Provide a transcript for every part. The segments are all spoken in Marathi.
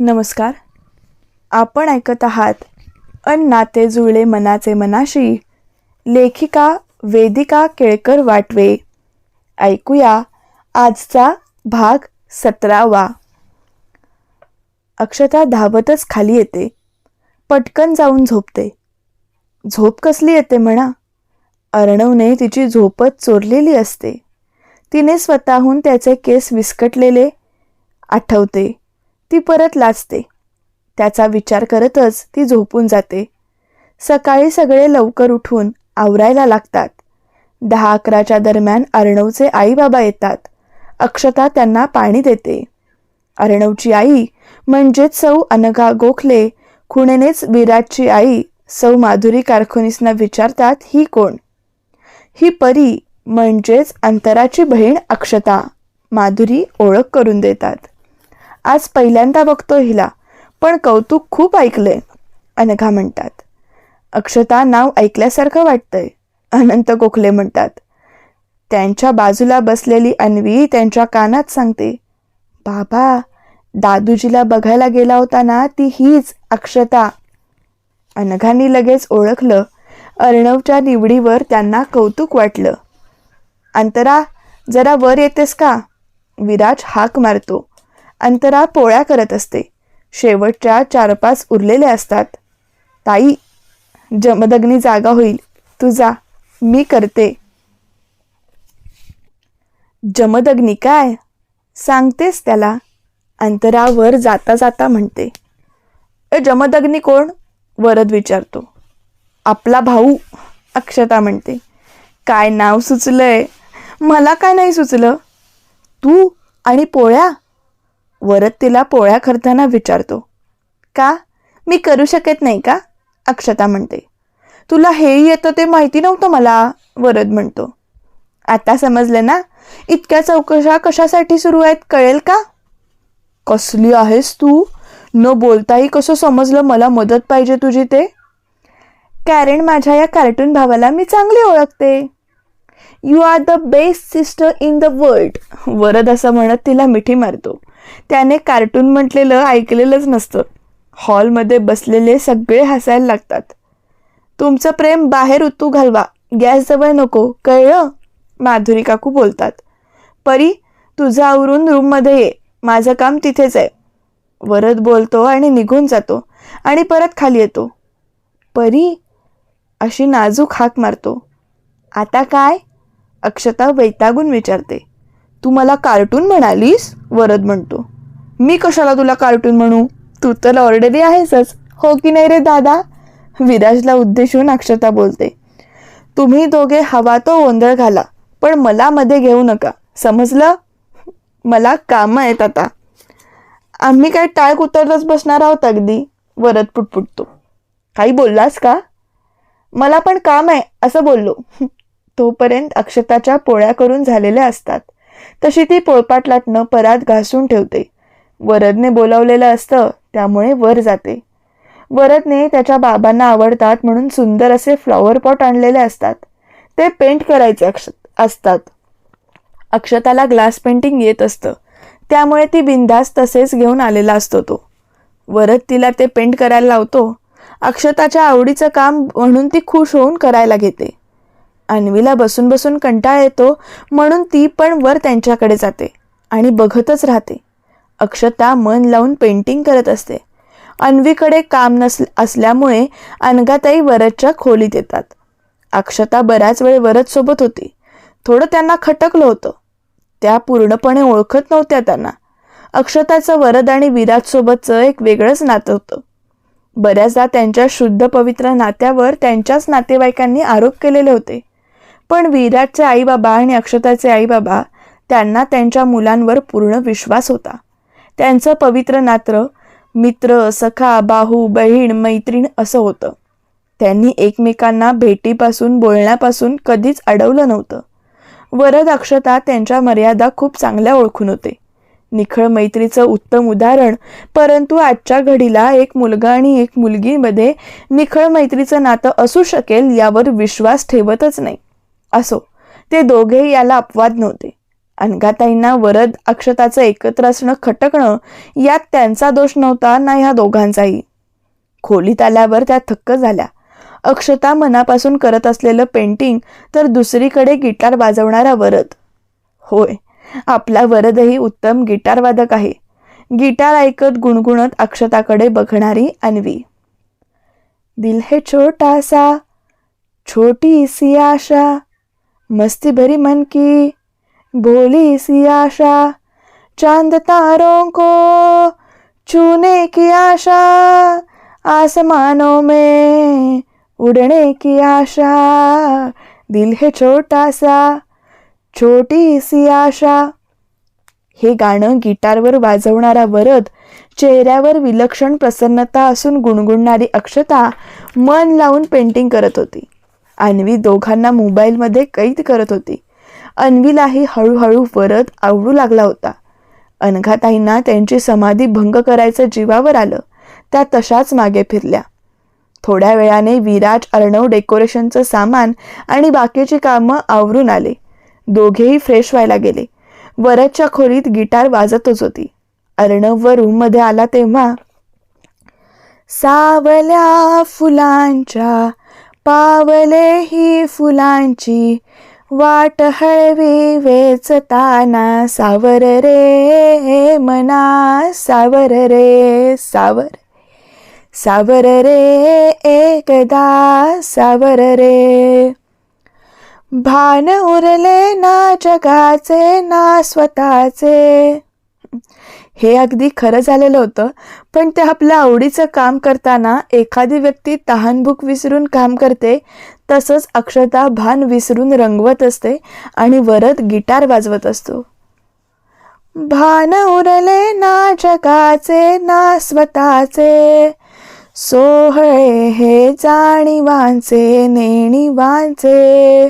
नमस्कार. आपण ऐकत आहात अन नाते जुळले मनाचे मनाशी. लेखिका वेदिका केळकर वाटवे. ऐकूया आजचा भाग सतरावा. अक्षता धावतच खाली येते. पटकन जाऊन झोपते. झोप कसली येते म्हणा? अर्णवने तिची झोपच चोरलेली असते. तिने स्वतःहून त्याचे केस विस्कटलेले आठवते. ती परत लाजते. त्याचा विचार करतच ती झोपून जाते. सकाळी सगळे लवकर उठून आवरायला लागतात. दहा अकराच्या दरम्यान अर्णवचे आई बाबा येतात. अक्षता त्यांना पाणी देते. अर्णवची आई म्हणजेच सौ अनघा गोखले खुणेनेच विराटची आई सौ माधुरी कारखुनीसना विचारतात ही कोण? ही परी म्हणजेच अंतराची बहीण अक्षता. माधुरी ओळख करून देतात. आज पहिल्यांदा बघतो हिला पण कौतुक खूप ऐकलंय. अनघा म्हणतात अक्षता नाव ऐकल्यासारखं वाटतंय. अनंत गोखले म्हणतात त्यांच्या बाजूला बसलेली अन्वी त्यांच्या कानात सांगते बाबा दादूजीला बघायला गेला होता ना ती हीच अक्षता. अनघांनी लगेच ओळखलं अर्णवच्या निवडीवर त्यांना कौतुक वाटलं. अंतरा जरा वर येतेस का? विराज हाक मारतो. अंतरा पोळ्या करत असते. शेवटच्या चार पाच उरलेले असतात. ताई जमदग्नी जागा होईल. तू जा. मी करते. जमदग्नी काय? सांगतेस त्याला. अंतरावर जाता जाता म्हणते. ए जमदग्नी कोण? वरद विचारतो. आपला भाऊ अक्षता म्हणते. काय नाव सुचलंय? मला काय नाही सुचलं. तू आणि पोळ्या वरद तिला पोळ्या करताना विचारतो का? मी करू शकत नाही का? अक्षता म्हणते. तुला हेही येतं ते माहिती नव्हतं मला वरद म्हणतो. आता समजलं ना? इतक्या चौकशा कशासाठी सुरू आहेत कळेल का? कसली आहेस तू? न बोलताही कसं समजलं मला मदत पाहिजे तुझी ते? कारण माझ्या या कार्टून भावाला मी चांगली ओळखते. You are the best sister in the world Varad असं म्हणत तिला मिठी मारतो. त्याने कार्टून म्हटलेलं ऐकलेलंच नसतं. हॉलमध्ये बसलेले सगळे हसायला लागतात. तुमचं प्रेम बाहेर उतू घालवा. गॅस जवळ नको. कळलं? माधुरी काकू बोलतात. परी तुझं आवरून रूममध्ये ये. माझं काम तिथेच आहे. वरद बोलतो आणि निघून जातो. आणि परत खाली येतो. परी अशी नाजूक हाक मारतो. आता काय? अक्षता वैतागून विचारते. तू मला कार्टून म्हणालीस वरद म्हणतो. मी कशाला तुला कार्टून म्हणू? तू तर ऑर्डरी आहेसच. हो की नाही रे दादा? विराजला उद्देशून अक्षता बोलते. तुम्ही दोघे हवा तो गोंधळ घाला पण मला मध्ये घेऊ नका. समजलं? मला कामं आहेत आता. आम्ही काय टाळ कुतरच बसणार आहोत अगदी वरद पुटपुटतो. काही बोललास का? मला पण काम आहे असं बोललो. तोपर्यंत अक्षताच्या पोळ्या करून झालेल्या असतात. तशी ती पोळपाट लाटणं परात घासून ठेवते. वरदने बोलावलेलं असतं त्यामुळे वर जाते. वरदने त्याच्या बाबांना आवडतात म्हणून सुंदर असे फ्लॉवर पॉट आणलेले असतात. ते पेंट करायचे अक्ष असतात. अक्षताला ग्लास पेंटिंग येत असतं. त्यामुळे ती बिंदास तसेच घेऊन आलेला असतो तो. वरद तिला ते पेंट करायला लावतो. अक्षताच्या आवडीचं काम म्हणून ती खुश होऊन करायला घेते. अन्वीला बसून बसून कंटाळा येतो म्हणून ती पण वर त्यांच्याकडे जाते आणि बघतच राहते. अक्षता मन लावून पेंटिंग करत असते. अन्वीकडे काम नस असल्यामुळे अनघाताई वरदच्या खोलीत येतात. अक्षता बराच वेळ वरद सोबत होती. थोडं त्यांना खटकलं होतं. त्या पूर्णपणे ओळखत नव्हत्या त्यांना. अक्षताचं वरद आणि विराजसोबतचं एक वेगळंच नातं होतं. बऱ्याचदा त्यांच्या शुद्ध पवित्र नात्यावर त्यांच्याच नातेवाईकांनी आरोप केलेले होते. पण विराटचे आईबाबा आणि अक्षताचे आईबाबा त्यांना त्यांच्या मुलांवर पूर्ण विश्वास होता. त्यांचं पवित्र नात्र मित्र सखा बाहू बहीण मैत्रीण असं होतं. त्यांनी एकमेकांना भेटीपासून बोलण्यापासून कधीच अडवलं नव्हतं. वरद अक्षता त्यांच्या मर्यादा खूप चांगल्या ओळखून होते. निखळ मैत्रीचं उत्तम उदाहरण परंतु आजच्या घडीला एक मुलगा आणि एक मुलगीमध्ये निखळ मैत्रीचं नातं असू शकेल यावर विश्वास ठेवतच नाही. असो. ते दोघेही याला अपवाद नव्हते. अनघाताईंना वरद अक्षताचं एकत्र असणं खटकणं यात त्यांचा दोष नव्हता ना ह्या दोघांचाही. खोलीत आल्यावर त्या थक्क झाल्या. अक्षता मनापासून करत असलेलं पेंटिंग तर दुसरीकडे गिटार वाजवणारा वरद. होय आपला वरदही उत्तम गिटार वादक आहे. गिटार ऐकत गुणगुणत अक्षताकडे बघणारी अन्वी. दिल है छोटासा छोटी सी आशा मस्ती भरी मन की भोली सी आशा चांद तारों को छूने की आशा आसमानों में उड़ने की आशा। दिल है छोटा सा छोटी सी आशा। हे गाणं गिटारवर वाजवणारा वरद चेहऱ्यावर विलक्षण प्रसन्नता असून गुणगुणणारी अक्षता मन लावून पेंटिंग करत होती. अन्वी दोघांना मोबाईलमध्ये कैद करत होती. अन्वीलाही हळूहळू वरद आवडू लागला होता. अनघाताईंना त्यांची समाधी भंग करायचं जीवावर आलं. त्या तशाच मागे फिरल्या. थोड्या वेळाने विराज अर्णव डेकोरेशनचं सामान आणि बाकीची कामं आवरून आले. दोघेही फ्रेश व्हायला गेले. वरदच्या खोलीत गिटार वाजतच होती. अर्णव व रूममध्ये आला तेव्हा सावल्या फुलांच्या पावले ही फुलांची वाट हळवी वेचताना सावर रे मना सावर रे सावर. सावर रे एकदा सावर रे. भान उरले ना जगाचे ना स्वतःचे. हे अगदी खरं झालेलं होतं पण ते आपल्या आवडीचं काम करताना एखादी व्यक्ती तहानभूक विसरून काम करते तसंच अक्षता भान विसरून रंगवत असते आणि वरद गिटार वाजवत असतो. भान उरले ना जगाचे ना स्वतःचे सोहळे हे जाणीवांचे नेणीवांचे.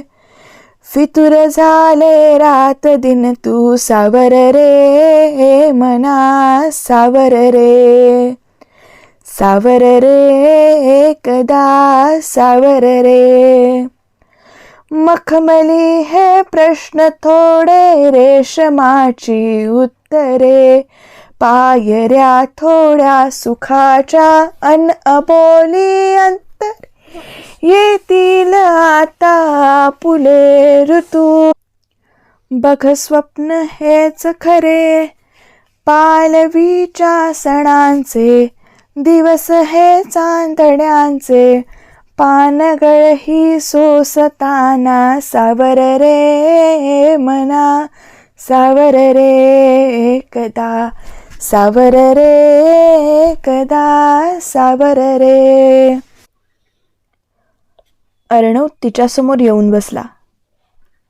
फितुर झाले रात दिन तू सावर रे मना सावर रे. सावर रे एकदा सावर रे. मखमली हे प्रश्न थोडे रेशमाची उत्तरे. पायऱ्या थोड्या सुखाच्या अन अबोली अंतर येतील आता पुले ऋतू. बघ स्वप्न हेच खरे. पालवीच्या सणांचे दिवस हे चांदण्यांचे. पानगळ ही सोसताना सावर रे मना. सावर रे कदा. सावर रे कदा. सावर रे. अर्णव तिच्यासमोर येऊन बसला.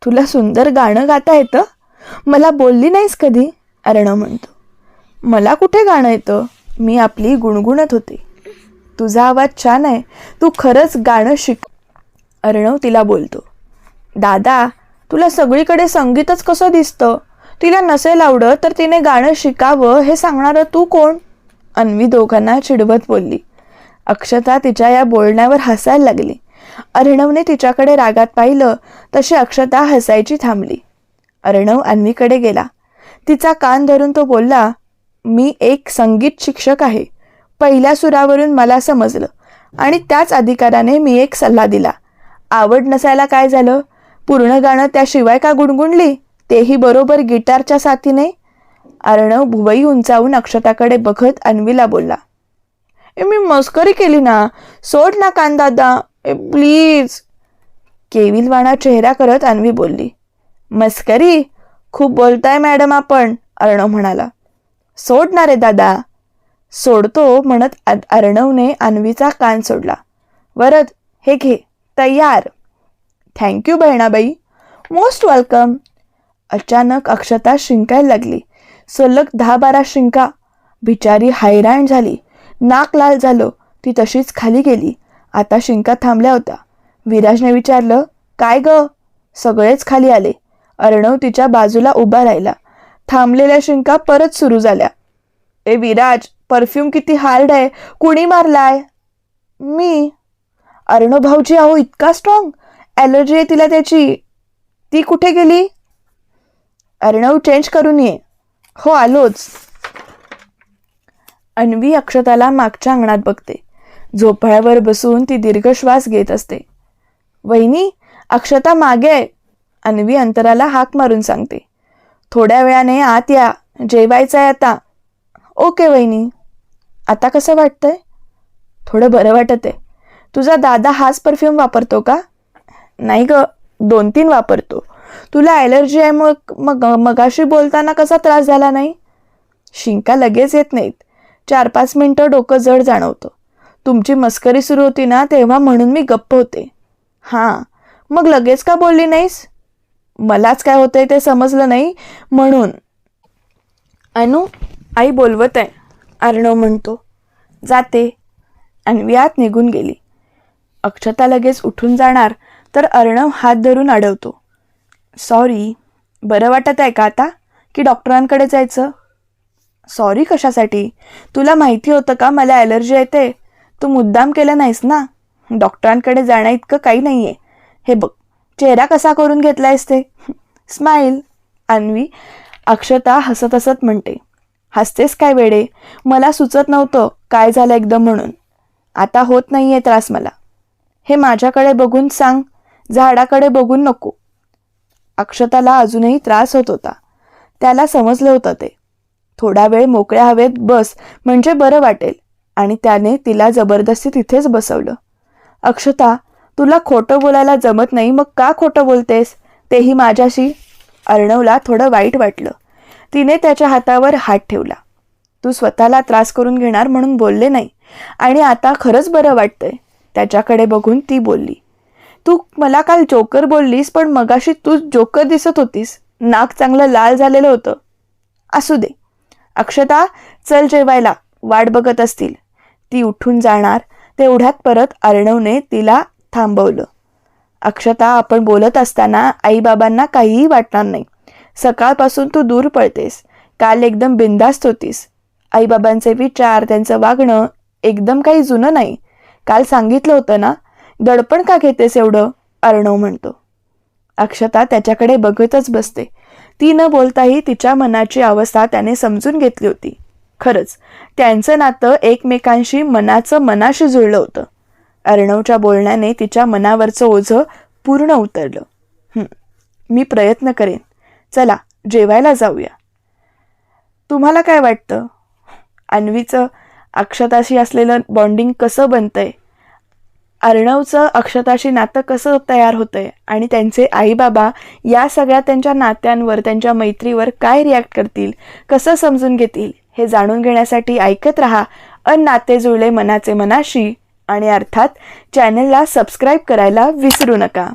तुला सुंदर गाणं गाता येतं? मला बोलली नाहीस कधी? अर्णव म्हणतो. मला कुठे गाणं येतं? मी आपली गुणगुणत होते. तुझा आवाज छान आहे. तू खरंच गाणं शिक अर्णव तिला बोलतो. दादा तुला सगळीकडे संगीतच कसं दिसतं? तिला नसेल आवडत तर तिने गाणं शिकावं हे सांगणारं तू कोण? अन्वी दोघांना चिडवत बोलली. अक्षता तिच्या या बोलण्यावर हसायला लागली. अर्णवने तिच्याकडे रागात पाहिलं तशी अक्षता हसायची थांबली. अर्णव अन्वीकडे गेला. तिचा कान धरून तो बोलला मी एक संगीत शिक्षक आहे. पहिल्या सुरावरून मला समजलं आणि त्याच अधिकाराने मी एक सल्ला दिला. आवड नसायला काय झालं? पूर्ण गाणं त्याशिवाय का गुणगुणली? तेही बरोबर गिटारच्या साथीने? अर्णव भुवई उंचावून अक्षताकडे बघत अन्वीला बोलला ए मी मस्करी केली ना? सोड ना कान दादा. ए प्लीज. केविलवाणा चेहरा करत अन्वी बोलली. मस्करी? खूप बोलताय मॅडम आपण अर्णव म्हणाला. सोडणार रे दादा. सोडतो म्हणत अ- अर्णवने अन्वीचा कान सोडला. वरद हे घे तयार. थँक्यू बहिणाबाई. मोस्ट वेलकम अचानक अक्षता शिंकायला लागली. सलग दहा बारा शिंका. बिचारी हैराण झाली. नाक लाल झालो. ती तशीच खाली गेली. आता शिंका थांबल्या होत्या. विराजने विचारलं काय ग? सगळेच खाली आले. अर्णव तिच्या बाजूला उभा राहिला. थांबलेल्या शिंका परत सुरू झाल्या. ए विराज परफ्यूम किती हार्ड आहे. कुणी मारलाय? मी. अर्णव भाऊजी अहो इतका स्ट्रॉंग ॲलर्जी आहे तिला त्याची. ती कुठे गेली? अर्णव चेंज करून ये. हो आलोच. अन्वी अक्षताला मागच्या अंगणात बघते. झोपाळ्यावर बसून ती दीर्घ श्वास घेत असते. वहिनी अक्षता मागे आहे. अन्वी अंतराला हाक मारून सांगते. थोड्या वेळाने आत या. जेवायचं आहे आता. ओके वहिनी. आता कसं वाटतंय? थोडं बरं वाटत आहे. तुझा दादा हाच परफ्यूम वापरतो का? नाही ग दोन तीन वापरतो. तुला ॲलर्जी आहे मग मग मगाशी बोलताना कसा त्रास झाला नाही? शिंका लगेच येत नाहीत. चार पाच मिनटं डोकं जड जाणवतं. तुमची मस्करी सुरू होती ना तेव्हा म्हणून मी गप्प होते. हां मग लगेच का बोलली नाहीस? मलाच काय होतंय ते समजलं नाही म्हणून. अनु आई बोलवत आहे अर्णव म्हणतो. जाते. अन्वी आत निघून गेली. अक्षता लगेच उठून जाणार तर अर्णव हात धरून अडवतो सॉरी बरं वाटत आहे का आता? की डॉक्टरांकडे जायचं? सॉरी कशासाठी? तुला माहिती होतं का मला ॲलर्जी येते? तू मुद्दाम केलं नाहीस ना? डॉक्टरांकडे जाण्या इतकं काही नाही आहे हे बघ चेहरा कसा करून घेतलायस ते? स्माईल. अन्वी अक्षता हसत हसत म्हणते. हसतेस काय वेडे? मला सुचत नव्हतं काय झालं एकदम म्हणून. आता होत नाही आहे त्रास मला. हे माझ्याकडे बघून सांग. झाडाकडे बघून नको. अक्षताला अजूनही त्रास होत होता. त्याला समजलं होतं ते. थोडा वेळ मोकळ्या हवेत बस म्हणजे बरं वाटेल. आणि त्याने तिला जबरदस्ती तिथेच बसवलं. अक्षता तुला खोटं बोलायला जमत नाही मग का खोटं बोलतेस? तेही माझ्याशी अर्णवला थोडं वाईट वाटलं. तिने त्याच्या हातावर हात ठेवला. तू स्वतःला त्रास करून घेणार म्हणून बोलले नाही. आणि आता खरंच बरं वाटतंय त्याच्याकडे बघून ती बोलली. तू मला काल जोकर बोललीस पण मगाशी तू जोकर दिसत होतीस. नाक चांगलं लाल झालेलं होतं. असू दे. अक्षता चल जेवायला. वाट बघत असतील. ती उठून जाणार तेवढ्यात परत अर्णवने तिला थांबवलं. अक्षता आपण बोलत असताना आईबाबांना काहीही वाटणार नाही. सकाळपासून तू दूर पळतेस काल एकदम बिंदास्त होतीस. आईबाबांचे विचार त्यांचं वागणं एकदम काही जुनं नाही. काल सांगितलं होतं ना दडपण का घेतेस एवढं? अर्णव म्हणतो. अक्षता त्याच्याकडे बघतच बसते. ती न बोलताही तिच्या मनाची अवस्था त्याने समजून घेतली होती. खरंच त्यांचं नातं एकमेकांशी मनाचं मनाशी जुळलं होतं. अर्णवच्या बोलण्याने तिच्या मनावरचं ओझं पूर्ण उतरलं. मी प्रयत्न करेन. चला जेवायला जाऊया. तुम्हाला काय वाटतं? अन्वीचं अक्षताशी असलेलं बॉन्डिंग कसं बनतंय? अर्णवचं अक्षताशी नातं कसं तयार होतंय? आणि त्यांचे आईबाबा या सगळ्या त्यांच्या नात्यांवर त्यांच्या मैत्रीवर काय रिॲक्ट करतील? कसं समजून घेतील? हे जाणून घेण्यासाठी ऐकत रहा अन नाते जुळले मनाचे मनाशी आणि अर्थात चॅनलला सबस्क्राईब करायला विसरू नका.